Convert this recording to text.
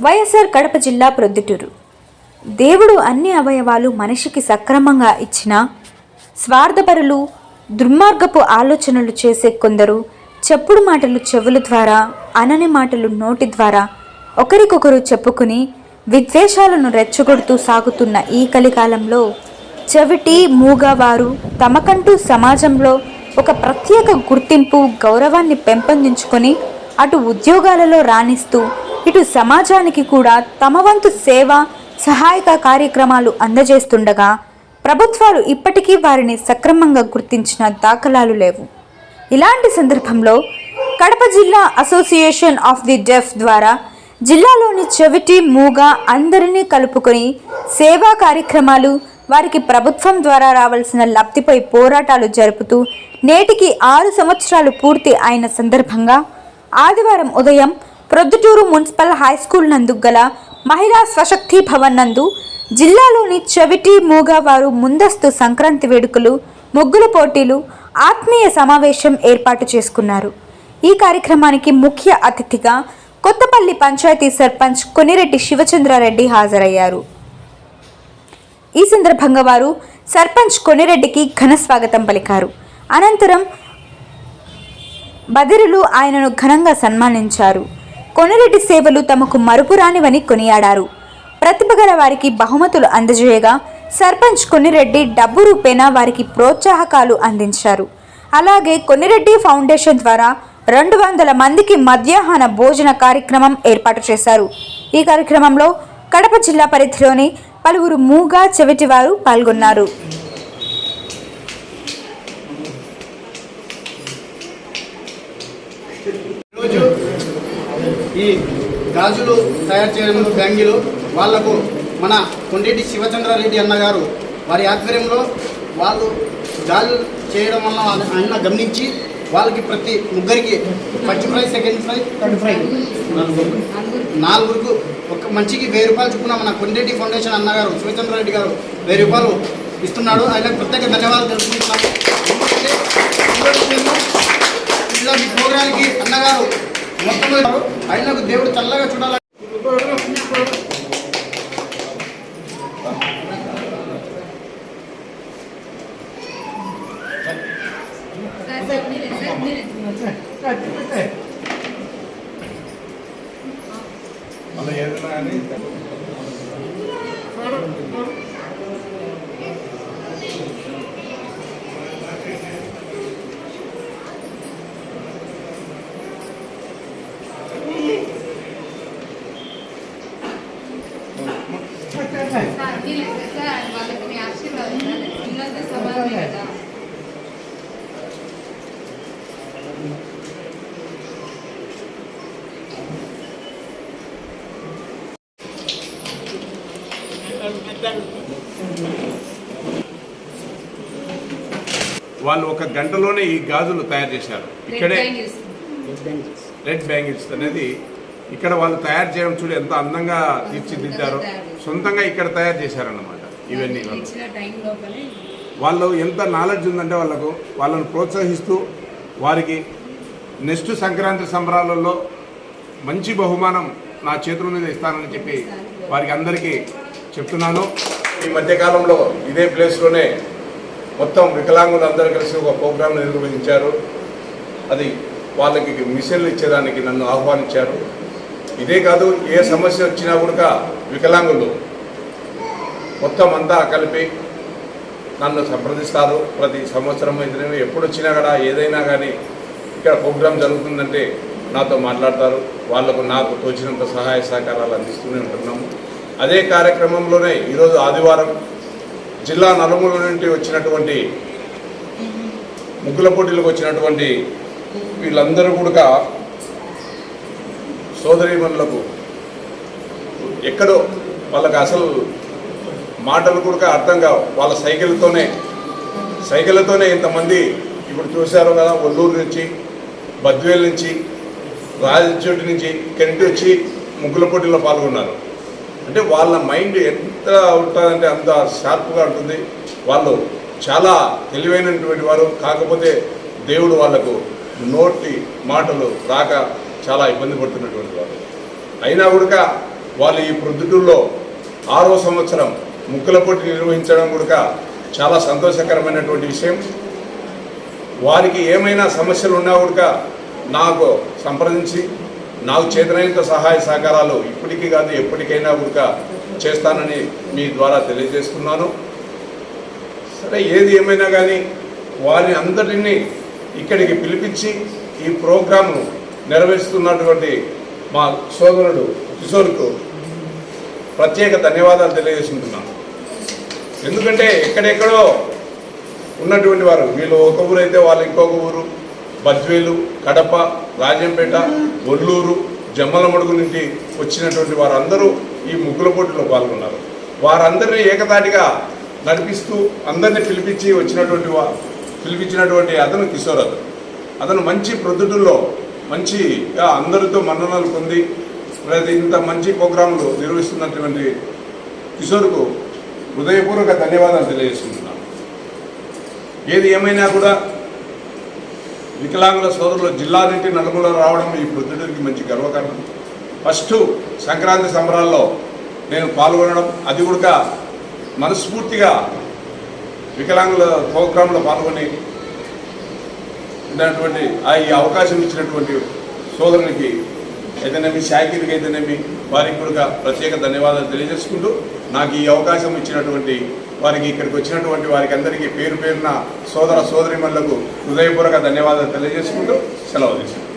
వైఎస్ఆర్ కడప జిల్లా ప్రొద్దుటూరు. దేవుడు అన్ని అవయవాలు మనిషికి సక్రమంగా ఇచ్చిన స్వార్థపరులు దుర్మార్గపు ఆలోచనలు చేసే కొందరు చెప్పుడు మాటలు చెవుల ద్వారా అనని మాటలు నోటి ద్వారా ఒకరికొకరు చెప్పుకుని విద్వేషాలను రెచ్చగొడుతూ సాగుతున్న ఈ కలికాలంలో చెవిటి మూగవారు తమకంటూ సమాజంలో ఒక ప్రత్యేక గుర్తింపు గౌరవాన్ని పెంపొందించుకొని అటు ఉద్యోగాలలో రాణిస్తూ ఇటు సమాజానికి కూడా తమ వంతు సేవ సహాయక కార్యక్రమాలు అందజేస్తుండగా ప్రభుత్వాలు ఇప్పటికీ వారిని సక్రమంగా గుర్తించిన దాఖలాలు లేవు. ఇలాంటి సందర్భంలో కడప జిల్లా అసోసియేషన్ ఆఫ్ ది డెఫ్ ద్వారా జిల్లాలోని చెవిటి మూగ అందరినీ కలుపుకొని సేవా కార్యక్రమాలు వారికి ప్రభుత్వం ద్వారా రావాల్సిన లబ్ధిపై పోరాటాలు జరుపుతూ నేటికి ఆరు సంవత్సరాలు పూర్తి అయిన సందర్భంగా ఆదివారం ఉదయం ప్రొద్దుటూరు మున్సిపల్ హై స్కూల్ నందు గల మహిళా స్వశక్తి భవన్ నందు జిల్లాలోని చెవిటి మూగ వారు ముందస్తు సంక్రాంతి వేడుకలు ముగ్గుల పోటీలు ఆత్మీయ సమావేశం ఏర్పాటు చేసుకున్నారు. ఈ కార్యక్రమానికి ముఖ్య అతిథిగా కొత్తపల్లి పంచాయతీ సర్పంచ్ కొనిరెడ్డి శివచంద్రారెడ్డి హాజరయ్యారు. ఈ సందర్భంగా వారు సర్పంచ్ కొనిరెడ్డికి ఘన స్వాగతం పలికారు. అనంతరం బదిరులు ఆయనను ఘనంగా సన్మానించారు. కొనిరెడ్డి సేవలు తమకు మరుపురానివని కొనియాడారు. ప్రతిభ గల వారికి బహుమతులు అందజేయగా సర్పంచ్ కొన్నిరెడ్డి డబ్బు రూపేణా వారికి ప్రోత్సాహకాలు అందించారు. అలాగే కొన్నిరెడ్డి ఫౌండేషన్ ద్వారా రెండు వందల మందికి మధ్యాహ్న భోజన కార్యక్రమం ఏర్పాటు చేశారు. ఈ కార్యక్రమంలో కడప జిల్లా పరిధిలోని పలువురు మూగా చెవిటివారు పాల్గొన్నారు. ఈ గాజులు తయారు చేయడం బ్యాంగిలు వాళ్ళకు మన కొండేటి శివచంద్రారెడ్డి అన్నగారు వారి ఆధ్వర్యంలో వాళ్ళు గాజులు చేయడం వల్ల వాళ్ళ- ఆయన గమనించి వాళ్ళకి ప్రతి ముగ్గురికి first prize second prize third prize. నాలుగురికి ఒక మంచికి వెయ్యి రూపాయలు చొప్పున మన కొండేటి ఫౌండేషన్ అన్నగారు శివచంద్రారెడ్డి గారు వెయ్యి రూపాయలు ఇస్తున్నాడు. ఆయనకు ప్రత్యేక ధన్యవాదాలు తెలుపుకుంటున్నాను. ఎందుకంటే ఈరోజు ఇలాంటి ప్రోగ్రాంకి అన్నగారు మొత్తం ఆయనకు దేవుడు చల్లగా చూడాలని వాళ్ళకి మీ ఆశీర్వాదం ఉన్నత సమాధి కదా వాళ్ళు ఒక గంటలోనే ఈ గాజులు తయారు చేశారు. ఇక్కడే రెడ్ బ్యాంగిల్స్ అనేది ఇక్కడ వాళ్ళు తయారు చేయడం చూడు ఎంత అందంగా తీర్చిదిద్దారో. సొంతంగా ఇక్కడ తయారు చేశారన్నమాట ఇవన్నీ. వాళ్ళు. ఎంత నాలెడ్జ్ ఉందంటే వాళ్ళకు వాళ్ళని ప్రోత్సహిస్తూ వారికి నెక్స్ట్ సంక్రాంతి సంబరాలలో మంచి బహుమానం నా చేతుల మీద ఇస్తానని చెప్పి వారికి అందరికీ చెప్తున్నాను ఈ మధ్యకాలంలో ఇదే ప్లేస్లోనే మొత్తం వికలాంగులు అందరూ కలిసి ఒక ప్రోగ్రాం నిర్వహించారు అది వాళ్ళకి మిషన్లు ఇచ్చేదానికి నన్ను ఆహ్వానించారు ఇదే కాదు ఏ సమస్య వచ్చినా కూడా వికలాంగులు మొత్తం అంతా కలిపి నన్ను సంప్రదిస్తారు. ప్రతి సంవత్సరం అయితే ఎప్పుడు వచ్చినా కూడా ఏదైనా కానీ ఇక్కడ ప్రోగ్రాం జరుగుతుందంటే నాతో మాట్లాడతారు. వాళ్ళకు నాకు తోచినంత సహాయ సహకారాలు అందిస్తూనే ఉంటున్నాము. అదే కార్యక్రమంలోనే ఈరోజు ఆదివారం జిల్లా నలుమూల నుండి వచ్చినటువంటి ముగ్గుల పోటీలకు వచ్చినటువంటి వీళ్ళందరూ కూడా సోదరీమణులకు ఎక్కడో వాళ్ళకి అసలు మాటలు కూడా అర్థం కావు. వాళ్ళ సైకిల్తోనే సైకిళ్ళతోనే ఇంతమంది ఇప్పుడు చూశారు కదా ఒల్లూరు నుంచి బద్వేల్ నుంచి రాజచోటి నుంచి కెంటి వచ్చి ముగ్గుల పోటీలో పాల్గొన్నారు. అంటే వాళ్ళ మైండ్ ఎంత ఉంటుందంటే అంత షార్ప్గా ఉంటుంది. వాళ్ళు చాలా తెలివైనటువంటి వారు. కాకపోతే దేవుడు వాళ్ళకు నోటి మాటలు రాక చాలా ఇబ్బంది పడుతున్నటువంటి వారు. అయినా కూడా వాళ్ళు ఈ ప్రొద్దుటూరులో ఆరో సంవత్సరం ముక్కుల పోటీ నిర్వహించడం కూడా చాలా సంతోషకరమైనటువంటి విషయం. వారికి ఏమైనా సమస్యలు ఉన్నా కూడా నాకు సంప్రదించి నాకు చేతనైనంత సహాయ సహకారాలు ఇప్పటికీ కాదు ఎప్పటికైనా కూడా చేస్తానని మీ ద్వారా తెలియజేస్తున్నాను. సరే ఏది ఏమైనా కానీ వారిని అందరినీ ఇక్కడికి పిలిపించి ఈ ప్రోగ్రాంను నెరవేరుస్తున్నటువంటి మా సోదరుడు కిషోర్కు ప్రత్యేక ధన్యవాదాలు తెలియజేసుకుంటున్నాను. ఎందుకంటే ఎక్కడెక్కడో ఉన్నటువంటి వారు. వీళ్ళు ఒక ఊరు అయితే వాళ్ళు ఇంకొక ఊరు. బద్వేలు కడప రాజంపేట ఒల్లూరు జమ్మలమడుగు నుండి వచ్చినటువంటి వారందరూ ఈ ముగ్గుల పోటీలో పాల్గొన్నారు. వారందరినీ ఏకతాటిగా నడిపిస్తూ అందరినీ పిలిపించి వచ్చినటువంటి వారు పిలిపించినటువంటి అతను కిషోర్ అతను. అతను మంచి ప్రొద్దుటల్లో మంచిగా అందరితో మన్ననలు పొంది ప్రతి ఇంత మంచి ప్రోగ్రాంలు నిర్వహిస్తున్నటువంటి కిషోర్కు హృదయపూర్వక ధన్యవాదాలు తెలియజేసుకుంటున్నాను ఏది ఏమైనా కూడా వికలాంగుల సోదరులు జిల్లా నుండి నలుగురు రావడం ఈ ప్రొద్దుటూరికి మంచి గర్వకారణం. ఫస్ట్ సంక్రాంతి సంబరాల్లో నేను పాల్గొనడం అది కూడా మనస్ఫూర్తిగా వికలాంగుల ప్రోగ్రాంలో పాల్గొని ఉన్నటువంటి ఆ ఈ అవకాశం ఇచ్చినటువంటి సోదరునికి అయితేనేమి శాఖరికి అయితేనేమి వారికి కూడా ప్రత్యేక ధన్యవాదాలు తెలియజేసుకుంటూ నాకు ఈ అవకాశం ఇచ్చినటువంటి వారికి ఇక్కడికి వచ్చినటువంటి వారికి అందరికీ పేరు పేరున సోదర సోదరిమణులకు హృదయపూర్వక ధన్యవాదాలు తెలియజేసుకుంటూ సెలవు తీసుకుంటాను